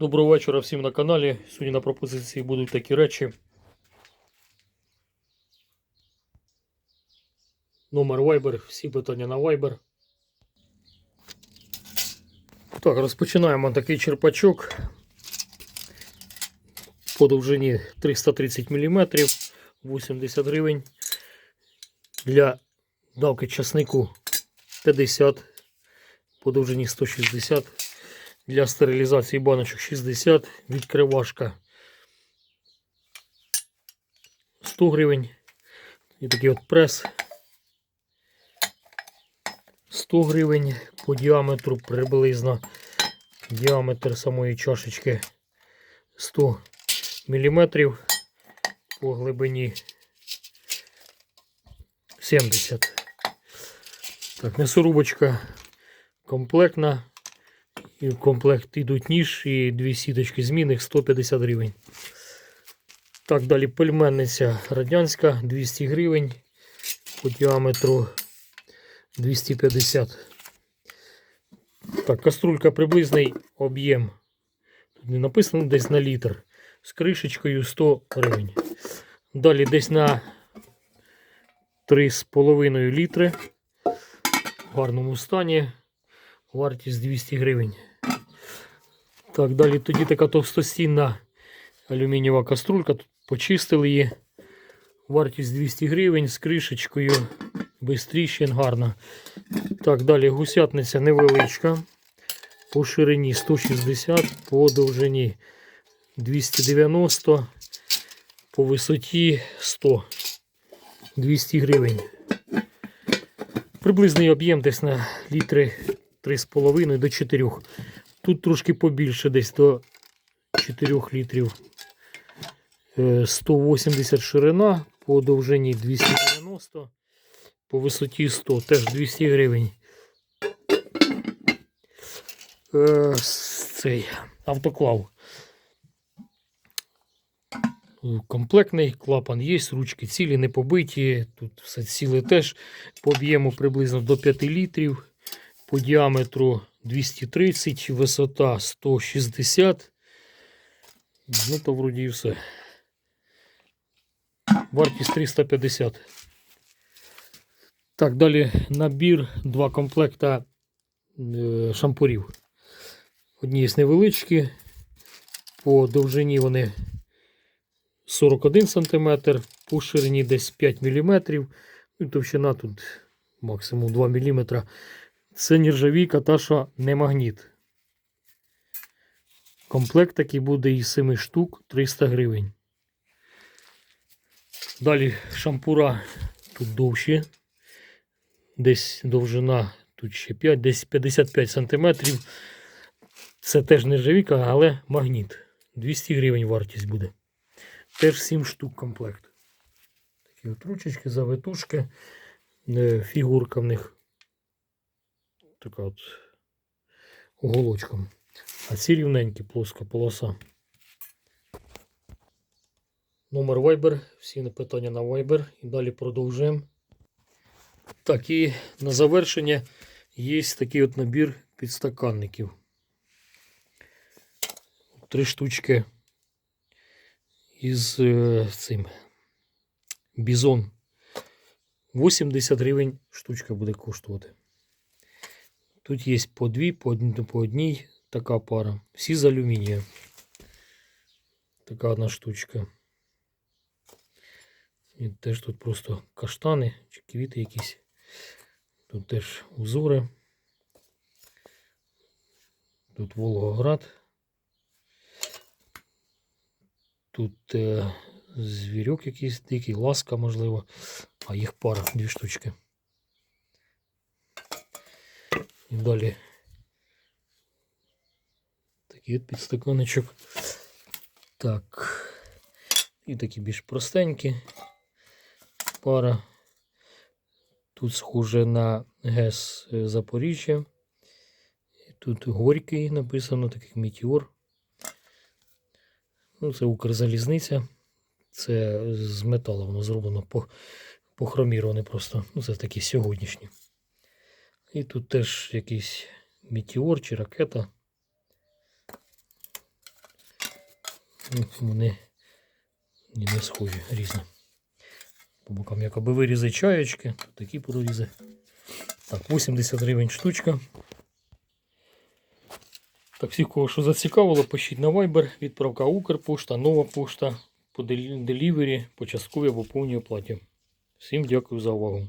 Доброго вечора всім на каналі. Сьогодні на пропозиції будуть такі речі. Номер Viber, всі питання на Viber. Так, розпочинаємо такий черпачок по довжині 330 мм, 80 гривень. Для давки часнику 50 по довжині 160 для стерилізації баночок 60, відкривашка 100 гривень. І такий от прес 100 гривень по діаметру приблизно. Діаметр самої чашечки 100 мм по глибині 70. Так, м'ясорубочка комплектна. І в комплект йдуть ніж і дві сіточки змінних 150 гривень. Так, далі пельменниця радянська 200 гривень. По діаметру 250. Так, каструлька приблизний об'єм. Тут не написано десь на літр. З кришечкою 100 гривень. Далі десь на 3,5 літри. В гарному стані. Вартість 200 гривень. Так, далі тоді така товстостінна алюмінієва каструлька. Тут почистили її. Вартість 200 гривень з кришечкою. Без тріщин гарна. Так, далі гусятниця невеличка. По ширині 160, по довжині 290, по висоті 100. 200 гривень. Приблизний об'єм десь на літри 3,5 до 4. Тут трошки побільше, десь до 4 літрів. Е, 180 ширина, по довжині 290, по висоті 100, теж 200 гривень. Е, Цей автоклав. Е, Комплектний клапан є, ручки цілі, не побиті. Тут все ціле теж по об'єму приблизно до 5 літрів по діаметру 230, висота 160. Ну, то вроді і все. Вартість 350. Так, далі набір, два комплекта е, шампурів. Одні є невеличкі, по довжині вони 41 см, по ширині десь 5 мм, ну, і товщина тут максимум 2 мм. Це нержавійка, та що не магніт. Комплект такий буде із 7 штук 300 гривень. Далі шампура тут довші. Десь довжина тут ще 5, десь 55 см. Це теж нержавійка, але магніт. 200 гривень вартість буде. Теж 7 штук комплект. Такі от ручечки, завитушки, е, фігурка в них така от уголочком. А ці рівненькі, плоска полоса. Номер Viber, всі питання на Viber. І далі продовжуємо. Так, і на завершення є такий от набір підстаканників. Три штучки із е, цим бізон. 80 гривень штучка буде коштувати. Тут є по дві, по одній, по одній така пара. Всі з алюмінія. Така одна штучка. І теж тут просто каштани чи квіти якісь. Тут теж узори. Тут Волгоград. Тут е, звірюк якийсь дикий, ласка, можливо. А їх пара, дві штучки. І далі такий от підстаканочок. Так. І такі більш простенькі пара. Тут схоже на ГЕС е, Запоріжжя. Тут горький написано, так як Метеор. Ну, це Укрзалізниця. Це з металу воно зроблено по, просто. Ну, це такі сьогоднішні. І тут теж якийсь метеор чи ракета. Ну, Вони ні, не схожі, різні. По бокам якоби вирізи чаєчки, тут такі прорізи. Так, 80 гривень штучка. Так, всіх, кого що зацікавило, пишіть на Viber, відправка Укрпошта, нова пошта, по делівері, по частковій або повній оплаті. Всім дякую за увагу.